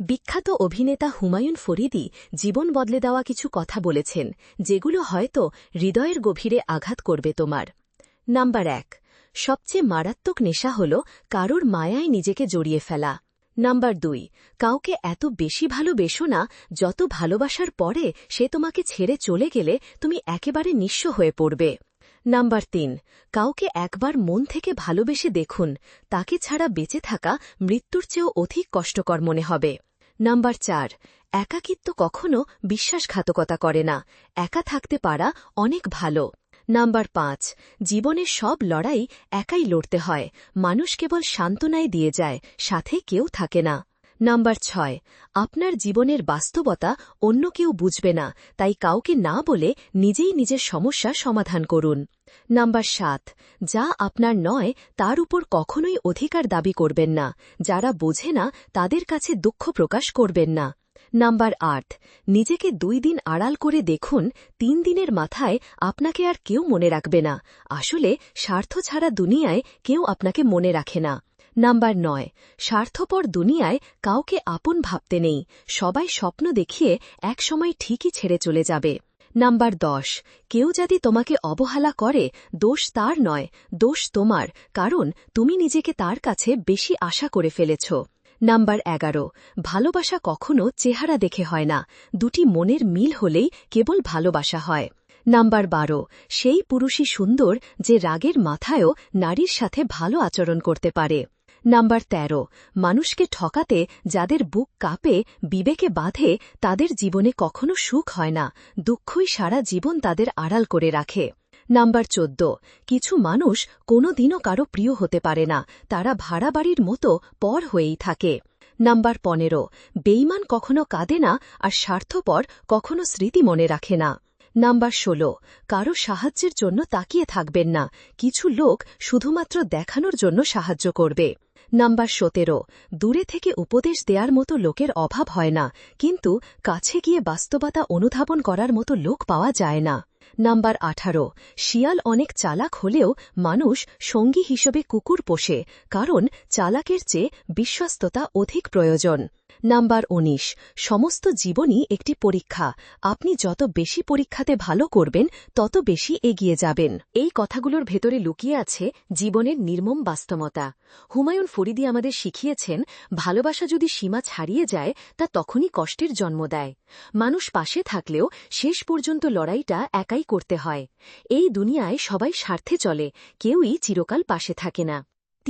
বিখ্যাত অভিনেতা হুমায়ুন ফরিদি জীবন বদলে দেওয়া কিছু কথা বলেছেন, যেগুলো হয়তো হৃদয়ের গভীরে আঘাত করবে তোমার। নাম্বার এক, সবচেয়ে মারাত্মক নেশা হল কারোর মায়ায় নিজেকে জড়িয়ে ফেলা। নাম্বার দুই, কাউকে এত বেশি ভালোবেসো না, যত ভালোবাসার পরে সে তোমাকে ছেড়ে চলে গেলে তুমি একেবারে নিঃস্ব হয়ে পড়বে। নাম্বার তিন, কাউকে একবার মন থেকে ভালোবেসে দেখুন, তাকে ছাড়া বেঁচে থাকা মৃত্যুর চেয়েও অধিক কষ্টকর মনে হবে। নাম্বার চার, একাকিত্ব কখনো বিশ্বাসঘাতকতা করে না। একা থাকতে পারা অনেক ভালো। নাম্বার পাঁচ, জীবনের সব লড়াই একাই লড়তে হয়। মানুষ কেবল সান্ত্বনায় দিয়ে যায়, সাথে কেউ থাকে না। নাম্বার ছয়, আপনার জীবনের বাস্তবতা অন্য কেউ বুঝবে না, তাই কাউকে না বলে নিজেই নিজের সমস্যা সমাধান করুন। নাম্বার সাত, যা আপনার নয়, তার উপর কখনোই অধিকার দাবি করবেন না, যারা বোঝে না, তাদের কাছে দুঃখ প্রকাশ করবেন না। নাম্বার আট, নিজেকে দুই দিন আড়াল করে দেখুন, তিন দিনের মাথায় আপনাকে আর কেউ মনে রাখবে না, আসলে স্বার্থ ছাড়া দুনিয়ায় কেউ আপনাকে মনে রাখে না। নাম্বার নয়, স্বার্থপর দুনিয়ায় কাউকে আপন ভাবতে নেই, সবাই স্বপ্ন দেখিয়ে একসময় ঠিকই ছেড়ে চলে যাবে। নাম্বার দশ, কেউ যদি তোমাকে অবহেলা করে, দোষ তার নয়, দোষ তোমার, কারণ তুমি নিজেকে তার কাছে বেশি আশা করে ফেলেছ। নাম্বার এগারো, ভালোবাসা কখনো চেহারা দেখে হয় না, দুটি মনের মিল হলেই কেবল ভালোবাসা হয়। নাম্বার বারো, সেই পুরুষই সুন্দর যে রাগের মাথায়ও নারীর সাথে ভালো আচরণ করতে পারে। নাম্বার ১৩ মানুষকে ঠকাতে যাদের বুক কাঁপে, বিবেকে বাঁধে, তাদের জীবনে কখনো সুখ হয় না, দুঃখই সারা জীবন তাদের আড়াল করে রাখে। নাম্বার চোদ্দ, কিছু মানুষ কোনো দিনও কারও প্রিয় হতে পারে না, তারা ভাড়া বাড়ির মতো পর হয়েই থাকে। নাম্বার পনেরো বেইমান কখনো কাঁদে না আর স্বার্থপর কখনো স্মৃতি মনে রাখে না। নাম্বার ষোলো, কারও সাহায্যের জন্য তাকিয়ে থাকবেন না, কিছু লোক শুধুমাত্র দেখানোর জন্য সাহায্য করবে। নাম্বার সতেরো, দূরে থেকে উপদেশ দেওয়ার মতো লোকের অভাব হয় না, কিন্তু কাছে গিয়ে বাস্তবতা অনুধাবন করার মতো লোক পাওয়া যায় না। নাম্বার আঠারো, শিয়াল অনেক চালাক হলেও মানুষ সঙ্গী হিসেবে কুকুর পোষে, কারণ চালাকের চেয়ে বিশ্বস্ততা অধিক প্রয়োজন। নাম্বার ১৯ সমস্ত জীবনই একটি পরীক্ষা। আপনি যত বেশি পরীক্ষাতে ভালো করবেন, তত বেশি এগিয়ে যাবেন। এই কথাগুলোর ভেতরে লুকিয়ে আছে জীবনের নির্মম বাস্তবতা। হুমায়ুন ফরিদি আমাদের শিখিয়েছেন, ভালোবাসা যদি সীমা ছাড়িয়ে যায়, তা তখনই কষ্টের জন্ম দেয়। মানুষ পাশে থাকলেও শেষ পর্যন্ত লড়াইটা একাই করতে হয়। এই দুনিয়ায় সবাই স্বার্থে চলে, কেউই চিরকাল পাশে থাকে না।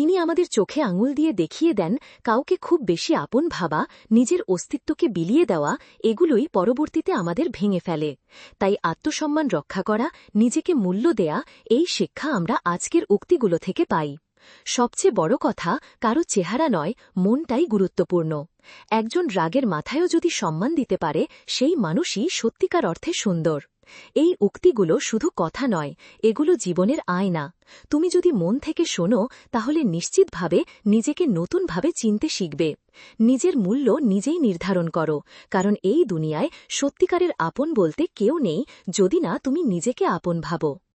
তিনি আমাদের চোখে আঙুল দিয়ে দেখিয়ে দেন, কাউকে খুব বেশি আপন ভাবা, নিজের অস্তিত্বকে বিলিয়ে দেওয়া, এগুলোই পরবর্তীতে আমাদের ভেঙে ফেলে। তাই আত্মসম্মান রক্ষা করা, নিজেকে মূল্য দেয়া, এই শিক্ষা আমরা আজকের উক্তিগুলো থেকে পাই। সবচেয়ে বড় কথা, কারও চেহারা নয়, মনটাই গুরুত্বপূর্ণ। একজন রাগের মাথায়ও যদি সম্মান দিতে পারে, সেই মানুষই সত্যিকার অর্থে সুন্দর। এই উক্তিগুলো শুধু কথা নয়, এগুলো জীবনের আয়না। তুমি যদি মন থেকে শোনো, তাহলে নিশ্চিতভাবে নিজেকে নতুনভাবে চিনতে শিখবে। নিজের মূল্য নিজেই নির্ধারণ করো, কারণ এই দুনিয়ায় সত্যিকারের আপন বলতে কেউ নেই, যদি না তুমি নিজেকে আপন ভাবো।